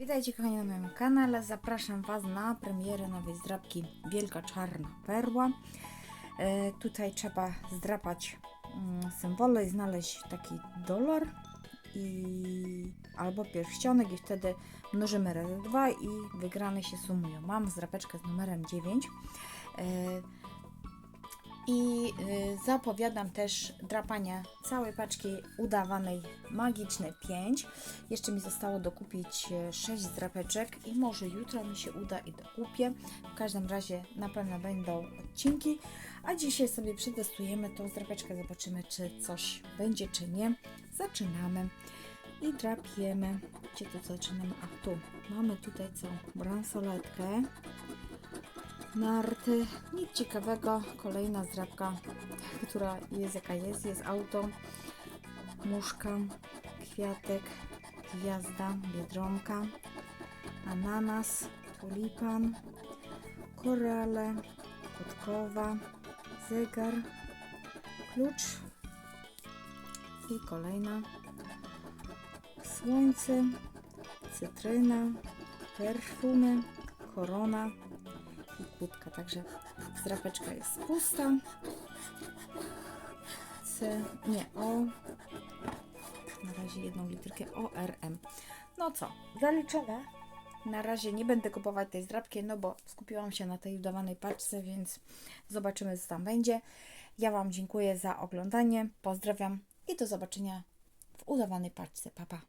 Witajcie kochani na moim kanale. Zapraszam Was na premierę nowej zdrabki Wielka Czarna Perła. E, tutaj trzeba zdrapać mm, symbole i znaleźć taki dolar i albo pierścionek i wtedy mnożymy razy dwa i wygrane się sumują. Mam zdrapeczkę z numerem 9. E, i y, zapowiadam też drapanie całej paczki udawanej magiczne 5. Jeszcze mi zostało dokupić 6 drapeczek i może jutro mi się uda i dokupię. W każdym razie na pewno będą odcinki, a dzisiaj sobie przetestujemy tą drapeczkę, zobaczymy czy coś będzie czy nie. Zaczynamy i drapiemy. Gdzie tu zaczynamy? A tu. Mamy tutaj co? Bransoletkę narty. Nic ciekawego. Kolejna zdrabka, która jest jaka jest. Jest auto, muszka, kwiatek, gwiazda, biedronka, ananas, tulipan, korale, podkowa, zegar, klucz i kolejna słońce, cytryna, perfumy, korona kłódka, także zdrapeczka jest pusta. C, nie, O. Na razie jedną literkę ORM. No co, zaliczone. Na razie nie będę kupować tej zdrapki, no bo skupiłam się na tej udawanej paczce, więc zobaczymy co tam będzie. Ja Wam dziękuję za oglądanie, pozdrawiam i do zobaczenia w udawanej paczce. Pa, pa.